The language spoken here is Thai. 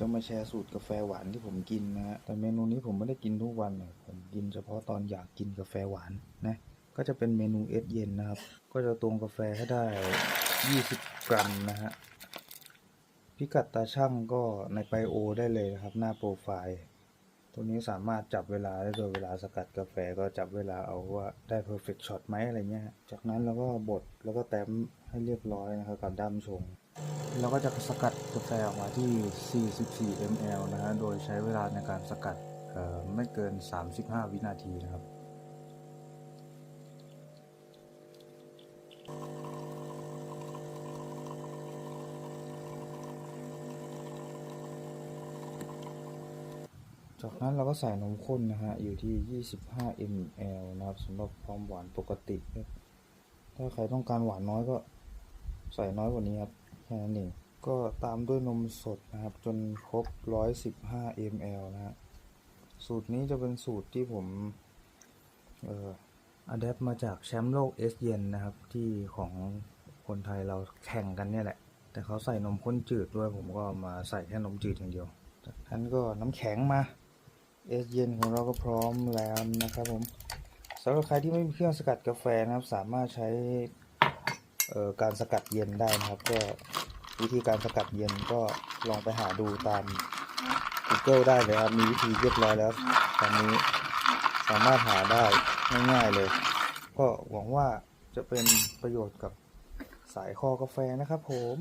จะมาแชร์สูตรกาแฟหวานที่ผมกินนะฮะแต่เมนูนี้ผมไม่ได้กินทุกวันนะผมกินเฉพาะตอนอยากกินกาแฟหวานนะ ก็จะเป็นเมนูเอสเย็นนะครับ ก็จะตวงกาแฟให้ได้ 20 กรัมนะฮะ พิกัดตาช่างก็ในไบโอได้เลยนะครับ หน้าโปรไฟล์ ตัวนี้สามารถจับเวลาได้โดยเวลาสกัดกาแฟก็จับเวลาเอาว่าได้ perfect shot ไหมอะไรเงี้ย จากนั้นเราก็บดแล้วก็แต้มให้เรียบร้อยนะครับกับด้ามชงเราก็จะสกัดกาแฟออกมาที่ 44 ml นะฮะ โดยใช้เวลาในการสกัดไม่เกิน 35 วินาทีนะครับ จากนั้นเราก็ใส่นมข้นนะฮะ อยู่ที่ 25 ml นะครับสำหรับความหวานปกติ ถ้าใครต้องการหวานน้อยก็ใส่น้อยกว่านี้ครับ แค่นั้นเอง ก็ตามด้วยนมสดนะครับ จนครบ 115 ml นะฮะ สูตรนี้จะเป็นสูตรที่ผมเอ่ออัดแอปมาจากแชมป์โลกเอสเย็นนะครับ ที่ของคนไทยเราแข่งกันเนี่ยแหละ แต่เขาใส่นมข้นจืดด้วยผมก็มาใส่แค่นมจืดอย่างเดียวจากนั้นก็น้ำแข็งมา เอสเย็นของเราก็พร้อมแล้วนะครับผมสำหรับใครที่ไม่มีเครื่องสกัดกาแฟนะครับ สามารถใช้การสกัดเย็นได้นะครับ ก็วิธีการสกัดเย็นก็ลองไปหาดูตาม Google ได้เลยครับ มีวิธีเรียบร้อยแล้วตอนนี้สามารถหาได้ง่ายๆเลย ก็หวังว่าจะเป็นประโยชน์กับสายคอกาแฟนะครับผม